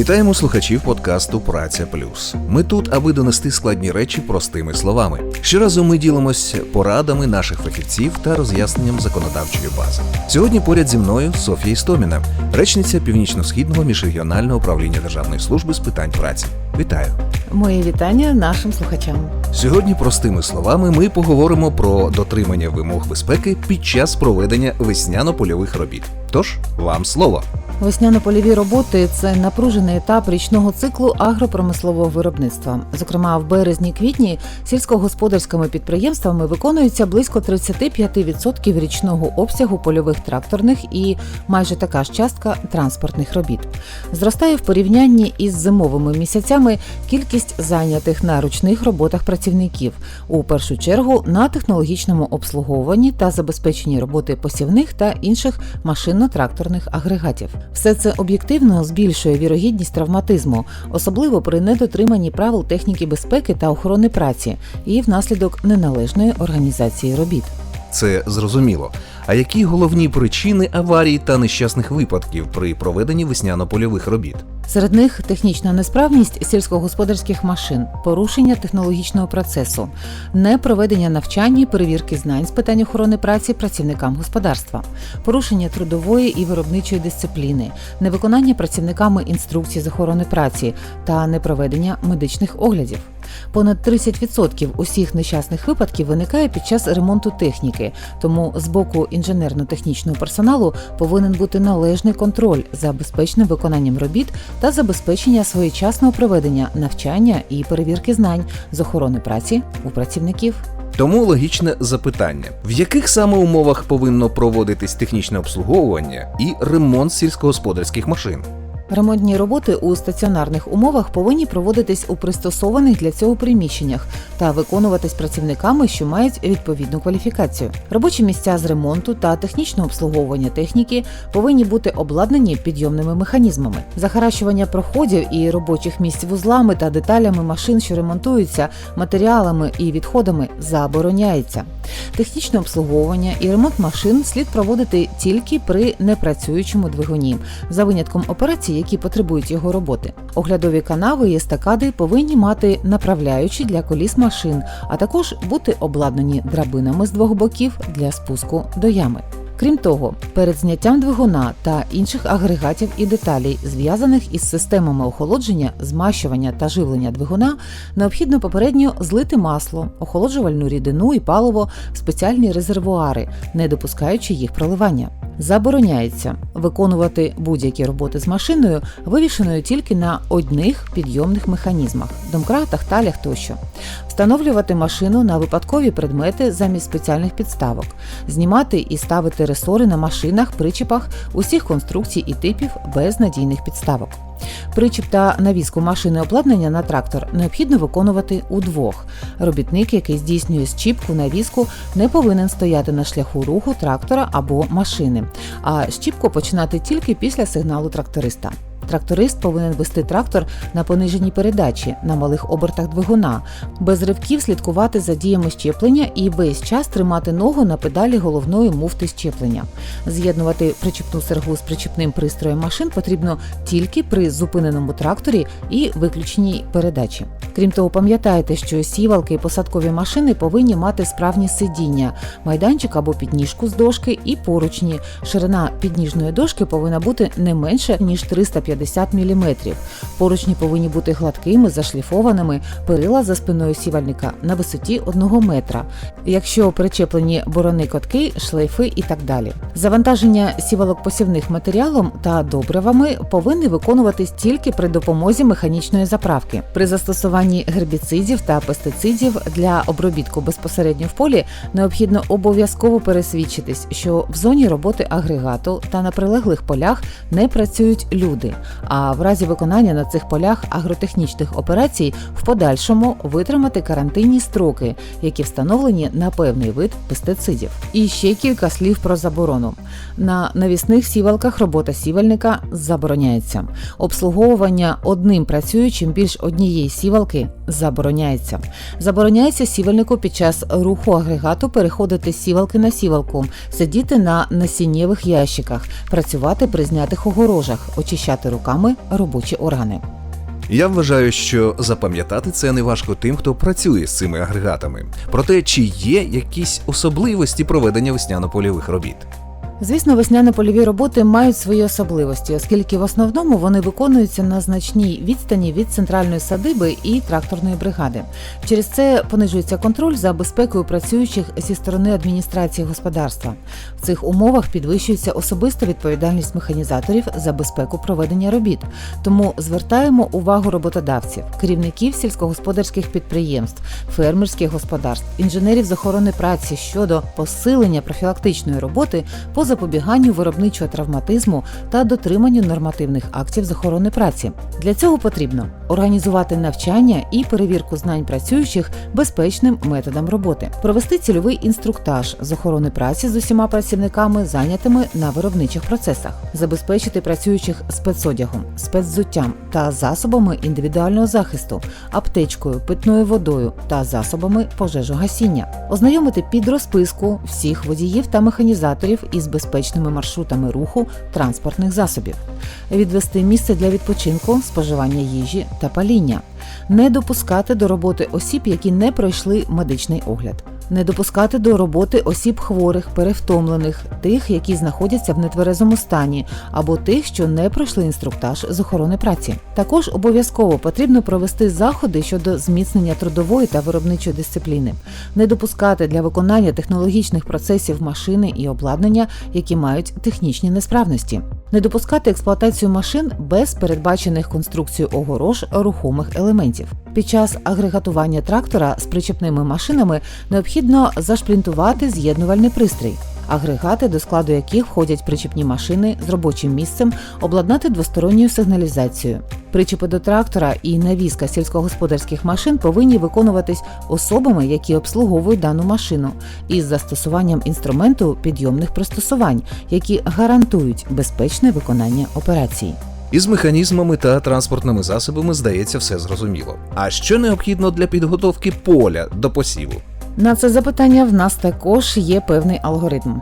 Вітаємо слухачів подкасту Праця Плюс. Ми тут, аби донести складні речі простими словами. Щоразу ми ділимося порадами наших фахівців та роз'ясненням законодавчої бази. Сьогодні поряд зі мною Софія Істоміна, речниця Північно-східного міжрегіонального управління Державної служби з питань праці. Вітаю! Моє вітання нашим слухачам. Сьогодні, простими словами, ми поговоримо про дотримання вимог безпеки під час проведення весняно-польових робіт. Тож вам слово. Весняно-польові роботи це напружений етап річного циклу агропромислового виробництва. Зокрема, в березні-квітні сільськогосподарськими підприємствами виконується близько 35% річного обсягу польових тракторних і майже така ж частка транспортних робіт. Зростає в порівнянні із зимовими місяцями кількість зайнятих на ручних роботах працівників, у першу чергу на технологічному обслуговуванні та забезпеченні роботи посівних та інших машинно-тракторних агрегатів. Все це об'єктивно збільшує вірогідність травматизму, особливо при недотриманні правил техніки безпеки та охорони праці і внаслідок неналежної організації робіт. Це зрозуміло. А які головні причини аварій та нещасних випадків при проведенні весняно-польових робіт? Серед них технічна несправність сільськогосподарських машин, порушення технологічного процесу, непроведення навчання і перевірки знань з питань охорони праці працівникам господарства, порушення трудової і виробничої дисципліни, невиконання працівниками інструкцій з охорони праці та непроведення медичних оглядів. Понад 30% усіх нещасних випадків виникає під час ремонту техніки, тому з боку інженерно-технічного персоналу повинен бути належний контроль за безпечним виконанням робіт та забезпечення своєчасного проведення навчання і перевірки знань з охорони праці у працівників. Тому логічне запитання: в яких саме умовах повинно проводитись технічне обслуговування і ремонт сільськогосподарських машин? Ремонтні роботи у стаціонарних умовах повинні проводитись у пристосованих для цього приміщеннях та виконуватись працівниками, що мають відповідну кваліфікацію. Робочі місця з ремонту та технічного обслуговування техніки повинні бути обладнані підйомними механізмами. Захаращування проходів і робочих місць вузлами та деталями машин, що ремонтуються, матеріалами і відходами, забороняється. Технічне обслуговування і ремонт машин слід проводити тільки при непрацюючому двигуні, за винятком операцій, які потребують його роботи. Оглядові канави і естакади повинні мати направляючі для коліс машин, а також бути обладнані драбинами з двох боків для спуску до ями. Крім того, перед зняттям двигуна та інших агрегатів і деталей, зв'язаних із системами охолодження, змащування та живлення двигуна, необхідно попередньо злити масло, охолоджувальну рідину і паливо в спеціальні резервуари, не допускаючи їх проливання. Забороняється виконувати будь-які роботи з машиною, вивішеною тільки на одних підйомних механізмах, домкратах, талях тощо, встановлювати машину на випадкові предмети замість спеціальних підставок, знімати і ставити ресори на машинах, причепах усіх конструкцій і типів без надійних підставок. Причіп та навіску машини обладнання на трактор необхідно виконувати удвох. Робітник, який здійснює щіпку навіску, не повинен стояти на шляху руху трактора або машини, а щіпку починати тільки після сигналу тракториста. Тракторист повинен вести трактор на пониженій передачі на малих обертах двигуна, без ривків слідкувати за діями щеплення і весь час тримати ногу на педалі головної муфти щеплення. З'єднувати причіпну сергу з причіпним пристроєм машин потрібно тільки при зупиненому тракторі і виключеній передачі. Крім того, пам'ятайте, що сівалки і посадкові машини повинні мати справні сидіння, майданчик або підніжку з дошки і поручні. Ширина підніжної дошки повинна бути не менше ніж 350 мм. Поручні повинні бути гладкими, зашліфованими, перила за спиною сівальника на висоті 1 метра. Якщо причеплені борони котки, шлейфи і так далі. Завантаження сівалок посівних матеріалом та добривами повинні виконуватись тільки при допомозі механічної заправки. При застосуванні гербіцидів та пестицидів для обробітку безпосередньо в полі необхідно обов'язково пересвідчитись, що в зоні роботи агрегату та на прилеглих полях не працюють люди. А в разі виконання на цих полях агротехнічних операцій в подальшому витримати карантинні строки, які встановлені на певний вид пестицидів. І ще кілька слів про заборону. На навісних сівалках робота сівальника забороняється. Обслуговування одним працюючим більш однієї сівалки забороняється. Забороняється сівальнику під час руху агрегату переходити з сівалки на сівалку, сидіти на насіннєвих ящиках, працювати при знятих огорожах, очищати руками робочі органи. Я вважаю, що запам'ятати це не важко тим, хто працює з цими агрегатами. Проте, чи є якісь особливості проведення весняно-польових робіт? Звісно, весняно-польові роботи мають свої особливості, оскільки в основному вони виконуються на значній відстані від центральної садиби і тракторної бригади. Через це понижується контроль за безпекою працюючих зі сторони адміністрації господарства. В цих умовах підвищується особиста відповідальність механізаторів за безпеку проведення робіт. Тому звертаємо увагу роботодавців, керівників сільськогосподарських підприємств, фермерських господарств, інженерів з охорони праці щодо посилення профілактичної роботи по запобіганню виробничого травматизму та дотриманню нормативних актів з охорони праці. Для цього потрібно організувати навчання і перевірку знань працюючих безпечним методом роботи, провести цільовий інструктаж з охорони праці з усіма працівниками, зайнятими на виробничих процесах, забезпечити працюючих спецодягом, спецзуттям та засобами індивідуального захисту, аптечкою, питною водою та засобами пожежогасіння, ознайомити під розписку всіх водіїв та механізаторів із безпечними маршрутами руху транспортних засобів, відвести місце для відпочинку, споживання їжі та паління, не допускати до роботи осіб, які не пройшли медичний огляд. Не допускати до роботи осіб хворих, перевтомлених, тих, які знаходяться в нетверезому стані, або тих, що не пройшли інструктаж з охорони праці. Також обов'язково потрібно провести заходи щодо зміцнення трудової та виробничої дисципліни, не допускати для виконання технологічних процесів машини і обладнання, які мають технічні несправності, не допускати експлуатацію машин без передбачених конструкцією огорож рухомих елементів. Під час агрегатування трактора з причепними машинами необхідно зашплінтувати з'єднувальний пристрій. Агрегати, до складу яких входять причепні машини з робочим місцем, обладнати двосторонньою сигналізацією. Причепи до трактора і навіска сільськогосподарських машин повинні виконуватись особами, які обслуговують дану машину, із застосуванням інструменту підйомних пристосувань, які гарантують безпечне виконання операцій. Із механізмами та транспортними засобами здається все зрозуміло. А що необхідно для підготовки поля до посіву? На це запитання в нас також є певний алгоритм: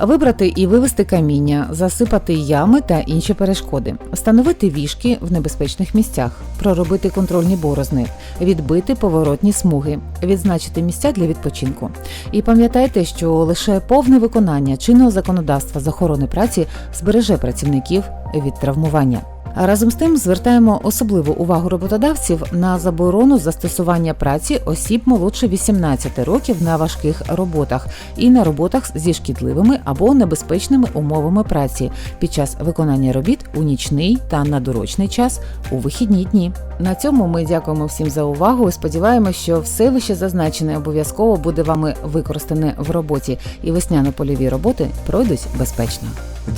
вибрати і вивести каміння, засипати ями та інші перешкоди, встановити вішки в небезпечних місцях, проробити контрольні борозни, відбити поворотні смуги, відзначити місця для відпочинку. І пам'ятайте, що лише повне виконання чинного законодавства з охорони праці збереже працівників від травмування. Разом з тим звертаємо особливу увагу роботодавців на заборону застосування праці осіб молодше 18 років на важких роботах і на роботах зі шкідливими або небезпечними умовами праці під час виконання робіт у нічний та надурочний час у вихідні дні. На цьому ми дякуємо всім за увагу. і Сподіваємося, що все вище зазначене обов'язково буде вами використане в роботі, і весняно-польові роботи пройдуть безпечно.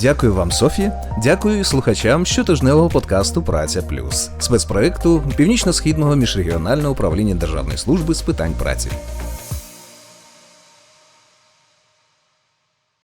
Дякую вам, Софі. Дякую слухачам щотижневого подкасту Праця Плюс спецпроекту Північно-східного міжрегіонального управління Державної служби з питань праці.